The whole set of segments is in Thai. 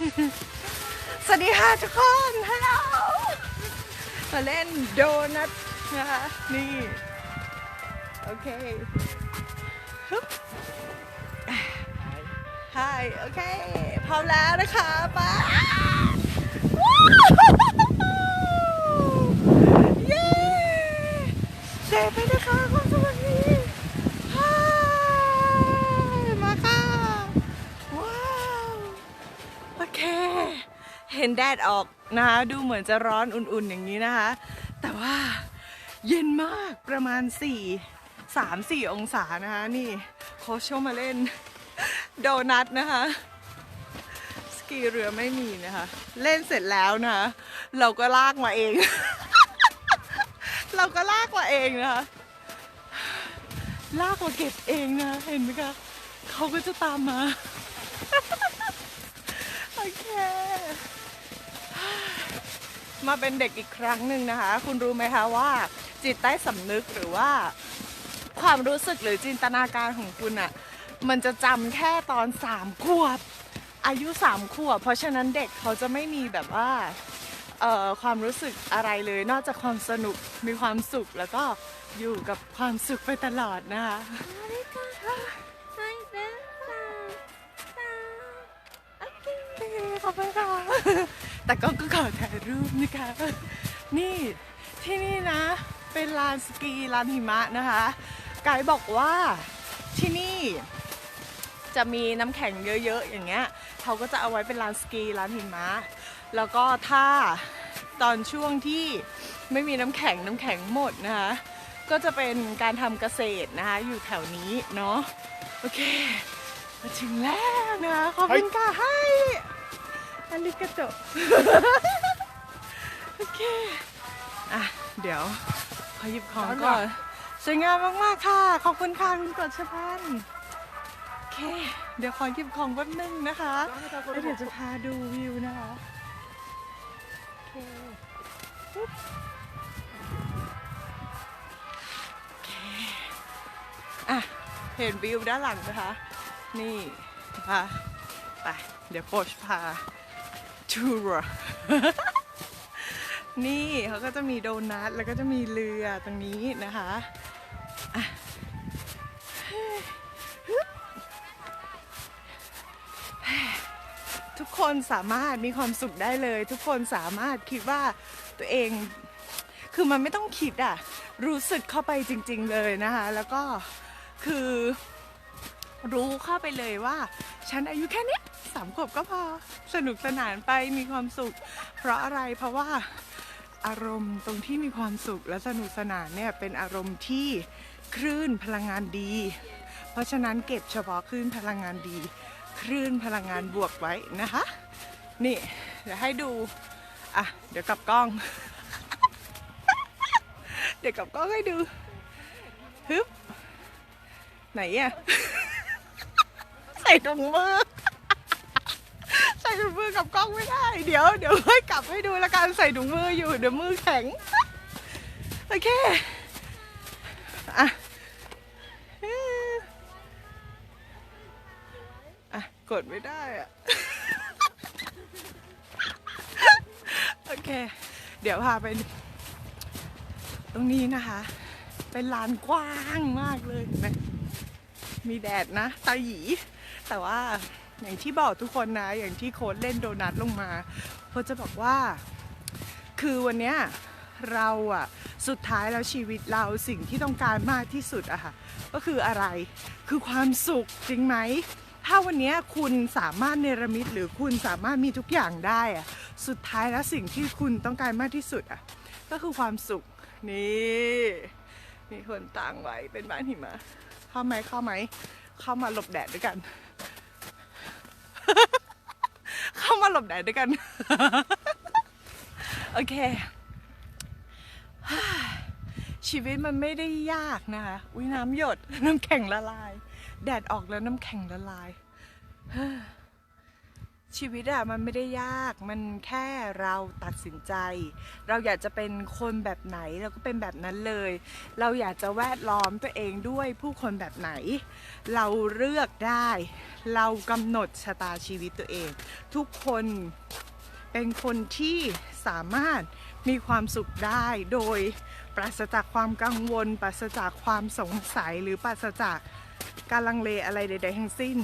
สวัสดีค่ะทุกคนฮัลโหลมาเล่นโดนัทนะคะ นี่ โอเคฮึบฮายโอเค พร้อมแล้วนะคะไป้าเย้เด็ไปนะคะความสวัสดีฮายมาค่ะ ว้าว โอเค เห็นแดดออกนะคะดูเหมือนจะร้อนอุ่นๆอย่างนี้นะคะ แต่ว่าเย็นมากประมาณ 4 3 4 องศานะคะนี่โค้ชชมาเล่น โดนัทนะคะ สกีเรือไม่มีนะคะ เล่นเสร็จแล้วนะคะเราก็ลากมาเอง เราก็ลากมาเองนะคะลากมาเก็บเองนะเห็นไหมคะเขาก็จะตามมา โอเค มาเป็นเด็กอีกครั้งหนึ่งนะคะ คุณรู้ไหมคะว่า จิตใต้สำนึกหรือว่า ความรู้สึกหรือจินตนาการของคุณอะ่ะมันจะจำแค่ตอนสามขวบ อายุสามขวบ เพราะฉะนั้นเด็กเขาจะไม่มีแบบว่าเอ่อความรู้สึกอะไรเลยนอกจากความสนุกมีความสุขแล้วก็อยู่กับความสุขไปตลอดนะคะขอบคุณค่ะ แต่ก็ก็ขอถ่ายรูปนะคะ นี่ที่นี่นะ เป็นลานสกีลานหิมะนะคะ ไกด์บอกว่าที่นี่จะมีน้ำแข็งเยอะๆอย่างเงี้ยเขาก็จะเอาไว้เป็นลานสกีลานหิมะ แล้วก็ถ้าตอนช่วงที่ไม่มีน้ำแข็งน้ำแข็งหมดนะคะ ก็จะเป็นการทำเกษตรนะคะ อยู่แถวนี้เนาะโอเคมาถึงแล้วนะคะขอบคุณค่ะให้ อาริกาโตะโอเค อะ เดี๋ยว ขอหยิบของก่อน สวยงามมาก ๆ ค่ะ ขอบคุณค่ะ คุณกฎชพันธ์โอเค เดี๋ยวขอหยิบของแป๊บนึงนะคะแล้วเดี๋ยวจะพาดูวิวนะคะโอเคปุ๊บโอเคอะ เห็นวิวด้านหลังนะคะ นี่พาไป เดี๋ยวโคชพา ทัวร์นี่เขาก็จะมีโดนัทแล้วก็จะมีเรือตรงนี้นะคะทุกคนสามารถมีความสุขได้เลย ทุกคนสามารถคิดว่าตัวเองคือมันไม่ต้องคิดอะรู้สึกเข้าไปจริง ๆเลยนะคะ แล้วก็คือรู้เข้าไปเลยว่า ฉันอายุแค่นี้ สามขวบก็พอสนุกสนานไปมีความสุข เพราะอะไรเพราะว่าอารมณ์ตรงที่มีความสุขและสนุกสนานเนี่ยเป็นอารมณ์ที่คลื่นพลังงานดี เพราะฉะนั้นเก็บเฉพาะคลื่นพลังงานดี คลื่นพลังงานบวกไว้นะคะ นี่เดี๋ยวให้ดูอะเดี๋ยวกลับกล้อง เดี๋ยวกลับกล้องให้ดูฮึบไหนอะใส่ถุงมือ ส่ถุงมือกับกล้องไม่ได้ เดี๋ยวเดี๋ยวค่อยกลับให้ดูแล้วกันใส่ถุงมืออยู่เดี๋ยวมือแข็ง โอเค อะอะกดไม่ได้อะ โอเค เดี๋ยวพาไป ตรงนี้นะคะ เป็นลานกว้างมากเลยนไหมมีแดดนะตาหยีแต่ว่า อย่างที่บอกทุกคนนะ อย่างที่โค้ดเล่นโดนัทลงมาโค้ดจะบอกว่า คือวันเนี้ยเราอะสุดท้ายแล้วชีวิตเราสิ่งที่ต้องการมากที่สุดอะค่ะก็คืออะไรคือความสุขจริงไหมถ้าวันนี้คุณสามารถเนรมิตหรือคุณสามารถมีทุกอย่างได้อะสุดท้ายแล้วสิ่งที่คุณต้องการมากที่สุดอะก็คือความสุขนี่มีคนตั้งไว้เป็นบ้านหิมะเข้าไหมเข้าไหมเข้ามาหลบแดดด้วยกัน เข้ามา หลบแดดด้วยกัน โอเค ชีวิตมันไม่ได้ยากนะคะอุ้ยน้ำหยด น้ำแข็งละลาย แดดออกแล้วน้ำแข็งละลาย ชีวิตอะมันไม่ได้ยากมันแค่เราตัดสินใจ เราอยากจะเป็นคนแบบไหนเราก็เป็นแบบนั้นเลย เราอยากจะแวดล้อมตัวเองด้วยผู้คนแบบไหน เราเลือกได้ เรากำหนดชะตาชีวิตตัวเอง ทุกคนเป็นคนที่สามารถมีความสุขได้โดยปราศจากความกังวล ปราศจากความสงสัยหรือปราศจากการลังเลอะไรใด ๆ ทั้งสิ้น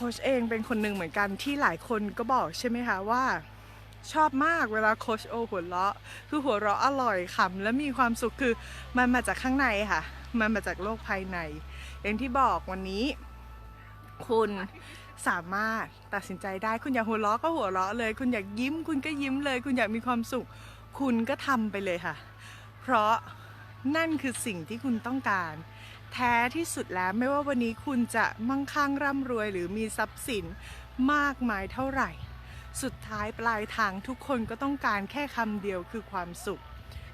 ค้ชเองเป็นคนหนึ่งเหมือนกันที่หลายคนก็บอกใช่ไหมคะว่าชอบมากเวลาโคชโอหัวเราะ คือหัวเราะอร่อยขำและมีความสุขคือมันมาจากข้างในค่ะ มันมาจากโลกภายใน อย่างที่บอกวันนี้ คุณสามารถตัดสินใจได้คุณอยากหัวเราะก็หัวเราะเลย คุณอยากยิ้ม คุณก็ยิ้มเลย คุณอยากมีความสุข คุณก็ทำไปเลยค่ะ เพราะนั่นคือสิ่งที่คุณต้องการ แท้ที่สุดแล้วไม่ว่าวันนี้คุณจะมั่งคั่งร่ำรวย หรือมีทรัพย์สินมากมายเท่าไหร่ สุดท้ายปลายทางทุกคนก็ต้องการแค่คำเดียวคือความสุข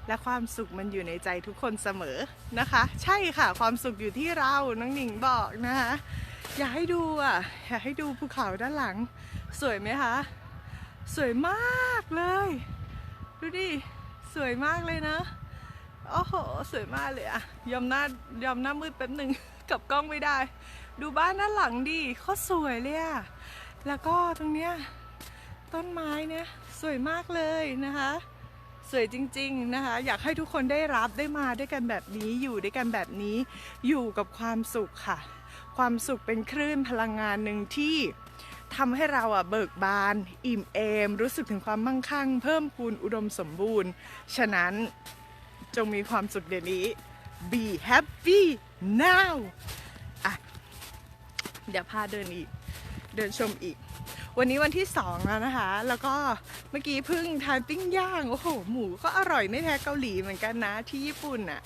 และความสุขมันอยู่ในใจทุกคนเสมอนะคะ ใช่ค่ะความสุขอยู่ที่เราน้องหนิงบอกนะคะอยากให้ดูอะอยากให้ดูภูเขาด้านหลัง สวยไหมคะสวยมากเลย ดูดิ สวยมากเลยนะ โอ้โห สวยมากเลยอะยอมหน้ายอมหน้ามืดแป๊บหนึ่ง กับกล้องไม่ได้ ดูบ้านด้านหลังดิเขาสวยเลยอะแล้วก็ตรงเนี้ยต้นไม้เนี่ยสวยมากเลยนะคะ สวยจริงๆนะคะ อยากให้ทุกคนได้รับได้มาด้วยกันแบบนี้อยู่ด้วยกันแบบนี้อยู่กับความสุขค่ะ ความสุขเป็นคลื่นพลังงานหนึ่งที่ทำให้เราอะเบิกบาน อิ่มเอม รู้สึกถึงความมั่งคั่ง เพิ่มพูนอุดมสมบูรณ์ ฉะนั้น จงมีความสุขเดี๋ยวนี้ be happy now อะ เดี๋ยวพาเดินอีก เดินชมอีก วันนี้วันที่สองแล้วนะคะ แล้วก็เมื่อกี้เพิ่งทานปิ้งย่าง โอ้โห หมูก็อร่อยไม่แพ้เกาหลีเหมือนกันนะที่ญี่ปุ่นน่ะ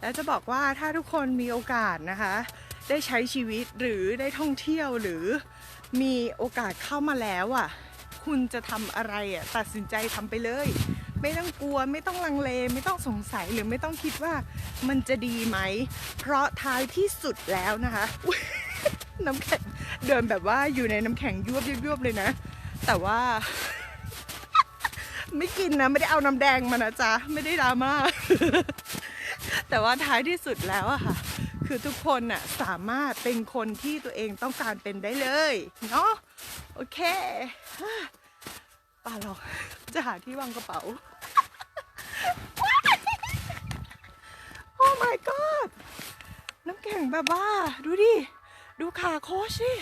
แล้วจะบอกว่าถ้าทุกคนมีโอกาสนะคะ ได้ใช้ชีวิตหรือได้ท่องเที่ยวหรือมีโอกาสเข้ามาแล้วอะ คุณจะทำอะไรอะ ตัดสินใจทำไปเลย ไม่ต้องกลัว ไม่ต้องลังเล ไม่ต้องสงสัยหรือไม่ต้องคิดว่ามันจะดีไหม เพราะท้ายที่สุดแล้วนะคะ น้ำแข็งเดินแบบว่าอยู่ในน้ำแข็งยวบยวบเลยนะ แต่ว่า ไม่กินนะ ไม่ได้เอาน้ำแดงมานะจ๊ะ ไม่ได้ดราม่าแต่ว่าท้ายที่สุดแล้วอะค่ะคือทุกคนน่ะสามารถเป็นคนที่ตัวเองต้องการเป็นได้เลยเนาะโอเคป่าหรอกจะหาที่วางกระเป๋า โอ้ my god น้ำแข็งแบบว่า ดูดิ ดูขาโคชสิ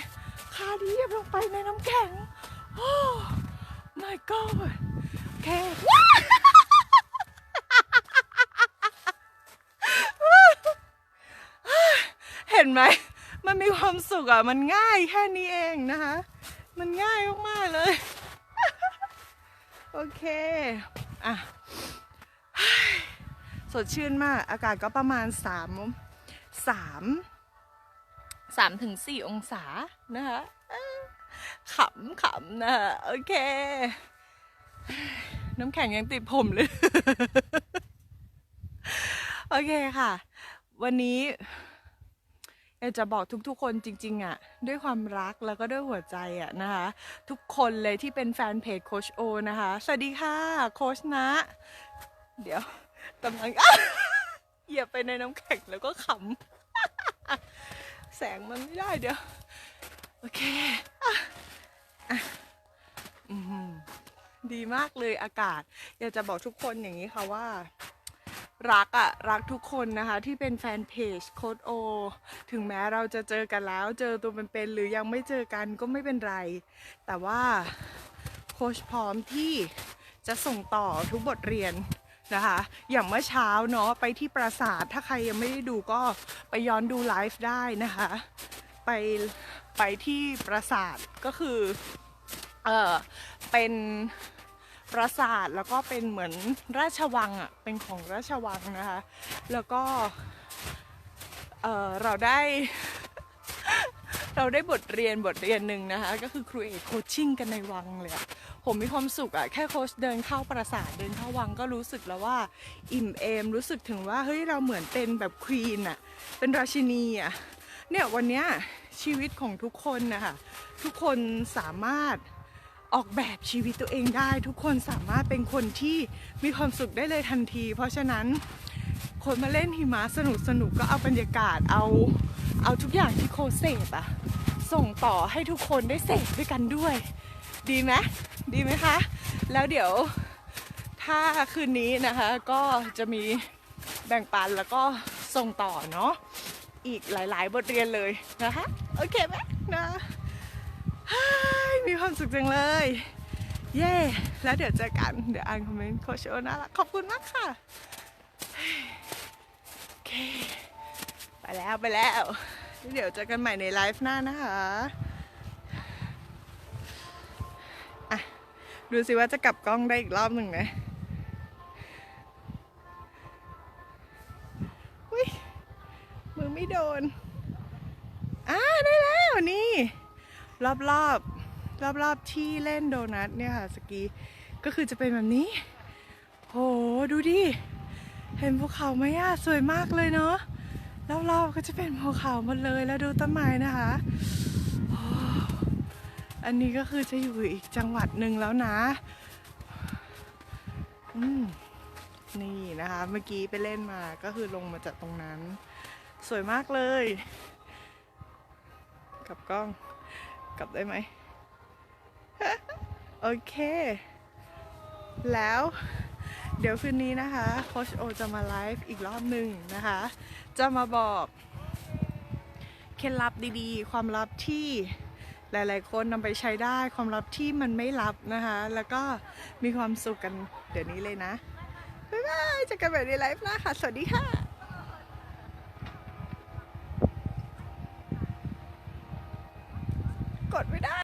ขาเรียบลงไปในน้ำแข็ง โอ้ my god โอเคเห็นไหม มันมีความสุขอะ มันง่ายแค่นี้เองนะคะ มันง่ายมาก ๆ เลย โอเค อะ สดชื่นมาก อากาศก็ประมาณสามสามสามถึงสี่องศานะคะขำขำนะโอเค น้ำแข็งยังติดผมเลย โอเคค่ะ วันนี้อยากจะบอกทุกๆคนจริง ๆอะ ด้วยความรักแล้วก็ด้วยหัวใจอะนะคะ ทุกคนเลยที่เป็นแฟนเพจโคชโอนะคะ สวัสดีค่ะ โคชนะ เดี๋ยว กำลังเหยียบไปในน้ำแข็งแล้วก็ขำ แสงมันไม่ได้เดี๋ยว โอเคอะอะอืมดีมากเลยอากาศ อยากจะบอกทุกคนอย่างนี้ค่ะว่า รักอะรักทุกคนนะคะที่เป็นแฟนเพจโคดโอ ถึงแม้เราจะเจอกันแล้วเจอตัวเป็นๆหรือยังไม่เจอกันก็ไม่เป็นไร แต่ว่าโค้ชพร้อมที่จะส่งต่อทุกบทเรียน นะคะ อย่างเมื่อเช้าเนาะไปที่ปราสาท ถ้าใครยังไม่ได้ดูก็ไปย้อนดูไลฟ์ได้นะคะ ไปไปที่ปราสาทก็คือเออเป็นปราสาทแล้วก็เป็นเหมือนราชวังอะเป็นของราชวังนะคะ แล้วก็เออเราได้ เราได้บทเรียนบทเรียนหนึ่งนะคะ ก็คือครูเอกโคชชิ่งกันในวังเลยผมมีความสุขอะแค่โคชเดินเข้าปราสาทเดินเข้าวังก็รู้สึกแล้วว่าอิ่มเอมรู้สึกถึงว่าเฮ้ยเราเหมือนเป็นแบบควีนอะเป็นราชินีอะเนี่ยวันเนี้ยชีวิตของทุกคนนะคะทุกคนสามารถออกแบบชีวิตตัวเองได้ ทุกคนสามารถเป็นคนที่มีความสุขได้เลยทันที เพราะฉะนั้นคนมาเล่นหิมะสนุกสนุกก็เอาบรรยากาศเอา เอาทุกอย่างที่โคเสพอะส่งต่อให้ทุกคนได้เสพด้วยกันด้วย ดีไหมดีไหมคะ แล้วเดี๋ยวถ้าคืนนี้นะคะก็จะมีแบ่งปันแล้วก็ส่งต่อเนาะอีกหลาย ๆ บทเรียนเลยนะคะ โอเคไหมนะเฮ้ยมีความสุขจังเลย เย่แล้วเดี๋ยวเจอกัน เดี๋ยวอ่านคอมเมนต์โคชโอน่ารักขอบคุณมากค่ะ โอเค ไปแล้วไปแล้ว เดี๋ยวเจอกันใหม่ในไลฟ์หน้านะคะอะดูสิว่าจะกลับกล้องได้อีกรอบหนึ่งไหมอุ้ยมือไม่โดนอ่าได้แล้วนี่ รอบรอบรอบรอบที่เล่นโดนัทเนี่ยค่ะสกีก็คือจะเป็นแบบนี้ โห ดูดิ เห็นภูเขาไหมอะ สวยมากเลยเนาะ รอบๆก็จะเป็นภูเขาหมดเลยแล้วดูต้นไม้นะคะ อันนี้ก็คือจะอยู่อีกจังหวัดหนึ่งแล้วนะนี่นะคะ เมื่อกี้ไปเล่นมาก็คือลงมาจากตรงนั้น สวยมากเลย กลับกล้อง กลับได้ไหม โอเค แล้ว เดี๋ยวคืนนี้นะคะโคชโอจะมาไลฟ์อีกรอบหนึ่งนะคะ จะมาบอกเคล็ดลับดีๆ ความลับที่หลายๆ คนนำไปใช้ได้ความลับที่มันไม่ลับนะคะ แล้วก็มีความสุขกันเดี๋ยวนี้เลยนะ บ๊ายบายเจอกันแบบในไลฟ์หน้าค่ะ สวัสดีค่ะ